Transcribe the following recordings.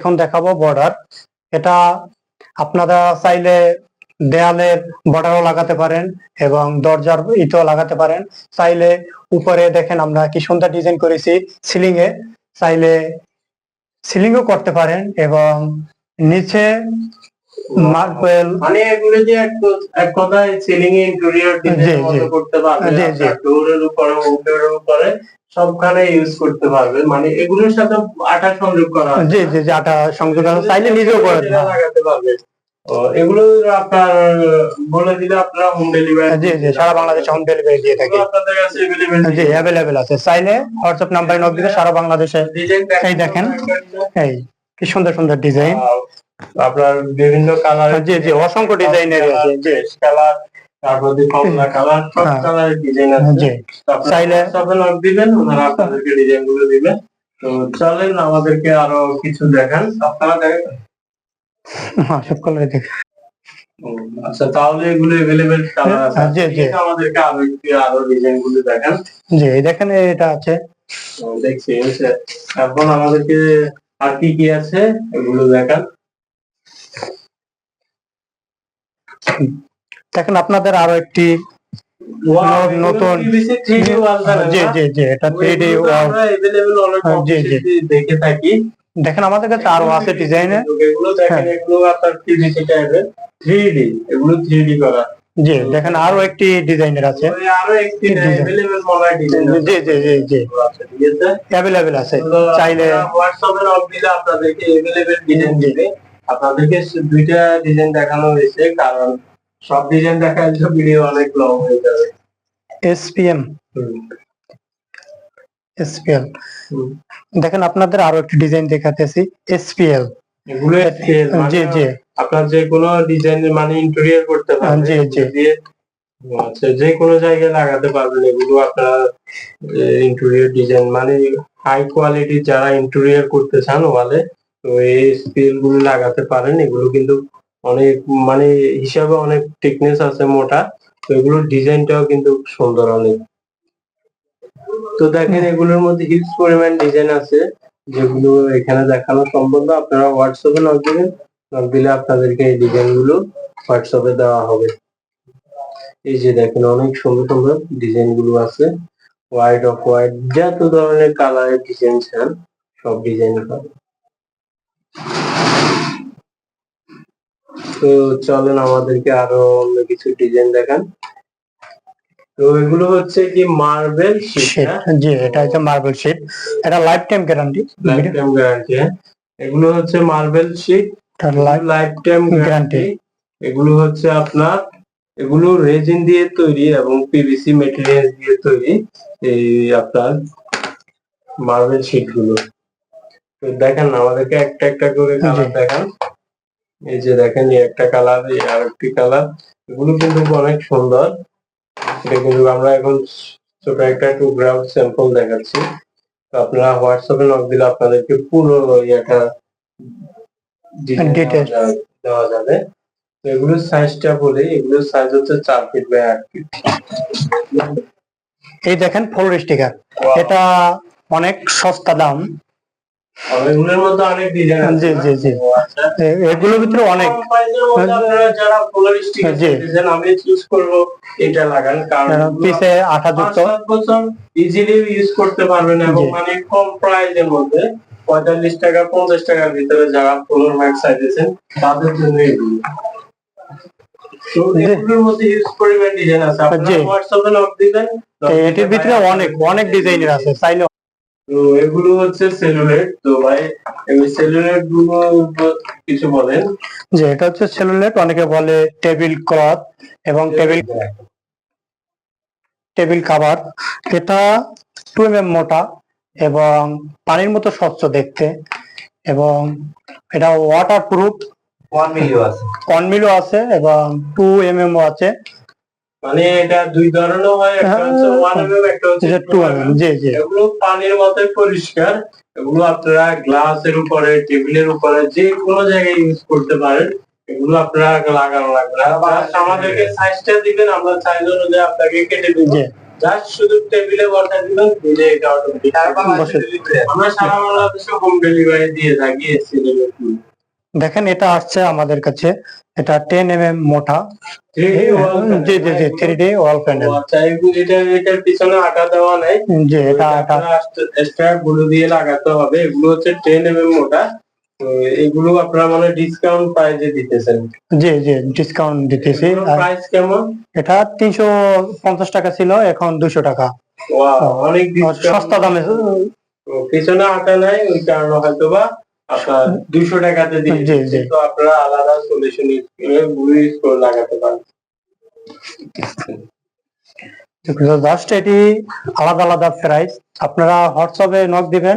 এখন দেখাবো বর্ডার এটা আপনারা চাইলে দেয়ালের বর্ডারও লাগাতে পারেন এবং দরজার ইতো লাগাতে পারেন। চাইলে উপরে দেখেন আমরা কি সুন্দর ডিজাইন করেছি সিলিং এ। চাইলে সিলিংও করতে পারেন এবং নিচে মার্বেল মানে এগুলো যে এক এক কথায় সিলিং ইন্টেরিয়র ডিজাইন মতো করতে পারবে। ডোরের উপরে উইন্ডোর উপরে সবখানে ইউজ করতে পারবে। মানে এগুলোর সাথে আঠা সংযোগ করা। জি জি জি আটা সংযোগ আছে। চাইলে নিজেও করে লাগাতে পারবে। এগুলো আপনার বলে দিলে আপনারা হোম ডেলিভারি জি জি সারা বাংলাদেশে হোম ডেলিভারি দিয়ে থাকি। আপনাদের কাছে অ্যাভেলেবেল জি অ্যাভেলেবেল আছে। চাইলে হোয়াটসঅ্যাপ নাম্বারে নক দিলে সারা বাংলাদেশে ডিজাইন এই দেখেন। এই কি সুন্দর সুন্দর ডিজাইন আপনার বিভিন্ন কালার জি জি অসংখ্য ডিজাইনের আছে জি। কালার তারপর কমলা কালার সব হ্যাঁ। কালারের ডিজাইন আছে। চাইলে সবে দিবেন ওনারা আপনাদেরকে ডিজাইনগুলো দিবেন। তো চলেন আমাদেরকে আরও কিছু দেখান। আপনারা দেখেন। হ্যাঁ সব কালারে দেখ। আচ্ছা তাহলে এগুলো কালার আছে হ্যাঁ, জি, জি। আমাদেরকে আরও একটু আরও ডিজাইনগুলো দেখান। জি দেখেন এটা আছে। দেখছি এখন আমাদেরকে আর কি কি আছে এগুলো দেখান। দেখেন আপনাদের আরো একটি Wow, এগুলো নতুন- PVC 3D wall panel জি না? জি জি এটা থ্রি ডি ওইগুলো আমরা available অনেক হ্যাঁ, জি, জি। office-এ দেখে থাকি দেখেন আমাদের কাছে আরো আছে ডিজাইনে এগুলো দেখেন হ্যাঁ। এগুলো আপনার পিভিসি টাইপের 3D এগুলো 3D করা জি দেখেন আরো একটি ডিজাইনের আছে ওই আরো একটি Design। अवेलेबल মনে হয় ডিজাইন জি জি জি জি আছে ঠিক আছে অ্যাভেলেবেল আছে তো চাইলে হোয়াটসঅ্যাপে নক দিলে আপনাদেরকে अवेलेबल ডিজাইন জি। দিবে আপনাদেরকে দুইটা ডিজাইন দেখানো হয়েছে কারণ সব ডিজাইন দেখার তো ভিডিও অনেক লং হয়ে যাবে। এসপিএম এসপিএল দেখেন আপনাদের আরও একটা ডিজাইন দেখাতেছি এসপিএল এগুলো scale, মানে জি জি। আপনার যে কোনো ডিজাইন মানে ইন্টেরিয়র করতে পারবেন জি, জি। আচ্ছা যে কোনো জায়গায় লাগাতে পারবেন এগুলো আপনারা ইন্টেরিয়র ডিজাইন মানে হাই কোয়ালিটি যারা ইন্টেরিয়র করতে চান ওয়ালে তো এই স্কেলগুলো লাগাতে পারেন, এগুলো কিন্তু অনেক মানে হিসাবে অনেক টিকনেস আছে মোটা, তো এগুলোর ডিজাইনটাও কিন্তু সুন্দর অনেক। তো দেখেন এগুলোর মধ্যে হিউজ পরিমাণ ডিজাইন আছে, যেগুলো এখানে দেখানো সম্ভব না, আপনারা হোয়াটসঅ্যাপে নক দিবেন নক দিলে আপনাদেরকে এই ডিজাইনগুলো হোয়াটসঅ্যাপে দেওয়া হবে। এই যে দেখেন অনেক সুন্দর সুন্দর ডিজাইনগুলো আছে হোয়াইট অফ হোয়াইট যত ধরনের কালারের ডিজাইন চান, সব ডিজাইন পাবেন তো চলেন আমাদেরকে আরও অন্য কিছু ডিজাইন দেখান। তো এগুলো হচ্ছে কি মার্বেল শীট শীট জি এটা হচ্ছে মার্বেল শীট এটা lifetime guarantee lifetime guarantee এগুলো হচ্ছে marble sheet life lifetime guarantee এগুলো হচ্ছে আপনার এগুলো রেজিন দিয়ে তৈরি এবং পিভিসি মেটেরিয়াল দিয়ে তৈরি এই আপনার মার্বেল শীটগুলো। তো দেখেন আমাদেরকে একটা একটা করে কালার দেখান। এই যে দেখেন এই একটা কালার এই আর একটি কালার এগুলো কিন্তু অনেক সুন্দর। এটা কিন্তু আমরা এখন ছোট একটা টু টুকরা স্যাম্পল দেখাচ্ছি। তো আপনারা হোয়াটসঅ্যাপে নক দিলে আপনাদেরকে পুরো ইয়েটা দেওয়া যাবে- দেওয়া যাবে। তো এগুলোর সাইজটা বলি এগুলোর সাইজ হচ্ছে চার ফিট বাই আট ফিট এই দেখেন ফুল স্টিকার এটা অনেক সস্তা দাম। এগুলোর। আচ্ছা। ভিতরে অনেক। এটা লাগান কারণ পিসে বছর ইজিলি ইউজ করতে পারবেন এবং মানে কম প্রাইসের মধ্যে পঁয়তাল্লিশ টাকা পঞ্চাশ টাকার ভিতরে যারা ফ্লোর ম্যাক্স চাইতেছেন তাদের জন্য এগুলো এটির ভিতরে অনেক অনেক ডিজাইনের আছে। চাইলে তো এগুলো হচ্ছে সেলুলেট তো ভাই এই সেলুলেটগুলো কিছু বলেন। যে এটা হচ্ছে সেলুলেট অনেকে বলে টেবিল ক্লথ এবং টেবিল টেবিল কাভার। এটা টু এম মোটা এবং পানির মতো স্বচ্ছ দেখতে এবং এটা ওয়াটার প্রুফ ওয়ান মিলিও আছে। ওয়ান কনমিলও আছে এবং টু এম এম আছে। মানে এটা দুই ধরনের হয় একটা হচ্ছে হ্যাঁ। ওয়ান এমএম একটা হচ্ছে two M M G G. এগুলো পানির মতোই পরিষ্কার এগুলো আপনারা গ্লাসের উপরে টেবিলের উপরে যে কোনো জায়গায় ইউজ করতে পারেন এগুলো আপনারা লাগানো লাগবে না। Just আমাদেরকে সাইজটা দিবেন আমরা সাইজ অনুযায়ী আপনাকে কেটে দিব। জাস্ট শুধু টেবিলে বসা দিবেন দিলে এটা অটোমেটিক আমরা সারা বাংলাদেশে হোম ডেলিভারি দিয়ে থাকি এসি দেখেন এটা আসছে আমাদের কাছে এটা টেন এম এম মোটা। জি জি জি জি থ্রি ডি ওয়াল আচ্ছা এটা এটার পিছনে আটা দেওয়া নাই। জি এটা এটা এক্সট্রা গুলো দিয়ে লাগাতে হবে। এগুলো হচ্ছে টেন এম এম মোটা। তো এগুলো আপনারা মানে ডিসকাউন্ট প্রাইজে দিতেছেন। জি জি ডিসকাউন্ট দিতেছি। প্রাইস কেমন? এটা তিনশো পঞ্চাশ টাকা ছিল এখন দুশো টাকা। অনেক সস্তা দামে। পিছনে আটা নাই ওই কারণে হয়তো বা দুশো টাকাতে দিয়ে। তো আপনারা আলাদা সলিউশন ইউজ করে লাগাতে পারেন? জাস্ট এটি আলাদা আলাদা প্রাইস আপনারা হোয়াটসঅ্যাপে নক দিবেন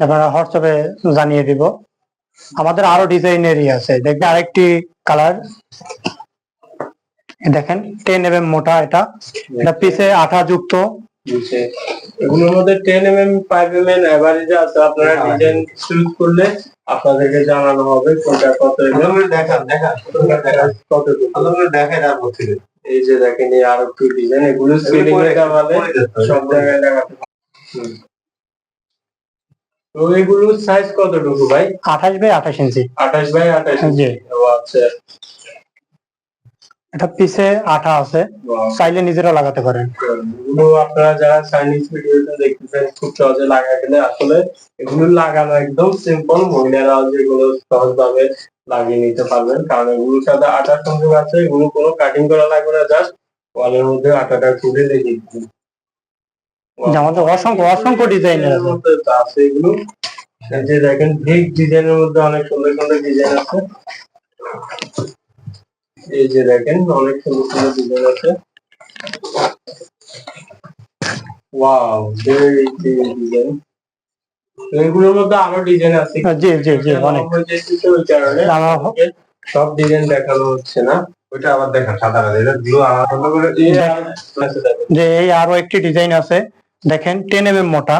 আপনারা হোয়াটসঅ্যাপে জানিয়ে দিব। আমাদের আরও ডিজাইনেরই আছে। দেখবেন আরেকটি কালার দেখেন টেন এম মোটা এটা। এটা পিছে আঠা যুক্ত এগুলোর মধ্যে ten M M five M M average আছে আপনারা ডিজাইন চুজ করলে আপনাদেরকে জানানো হবে কোনটা কত এম দেখান দেখান দেখান। কত দেখেন আর বলছি এই যে দেখেন এই আর একটু ডিজাইন এগুলো সিলিং এ দেওয়ালে সব জায়গায় লাগাতে তো এগুলোর সাইজ কতটুকু ভাই? আঠাশ বাই আঠাশ ইঞ্চি আঠাশ বাই আঠাশ ইঞ্চি ও আচ্ছা। এটা পিছে আঠা আছে। চাইলে নিজেরা লাগাতে পারেন। এগুলো আপনারা যারা চাইনিজ ভিডিওতে দেখতেছেন খুব সহজে লাগা গেলে আসলে এগুলো লাগানো একদম সিম্পল মহিলারা যেগুলো সহজভাবে লাগিয়ে নিতে পারবেন। কারণ এগুলোর সাথে আটার সংযোগ আছে এগুলো কোনো কাটিং করা লাগবে না জাস্ট ওয়ালের মধ্যে আটাটা খুলে দিচ্ছি আমাদের অসংখ্য অসংখ্য ডিজাইনের আছে। মধ্যে আছে এগুলো। যে দেখেন বিগ ডিজাইনের মধ্যে অনেক সুন্দর সুন্দর ডিজাইন আছে। এই যে দেখেন অনেক সুন্দর সুন্দর ডিজাইন আছে। ওয়াও ভেরি ডিজাইন এগুলোর মধ্যে আরও ডিজাইন আছে। জি জি জি অনেক। ওই কারণে। সব ডিজাইন দেখানো হচ্ছে না। ওইটা আবার দেখান সাদা এটা ব্লু আলাদা করে। যে এই আরও একটি ডিজাইন আছে। দেখেন টেন এম মোটা।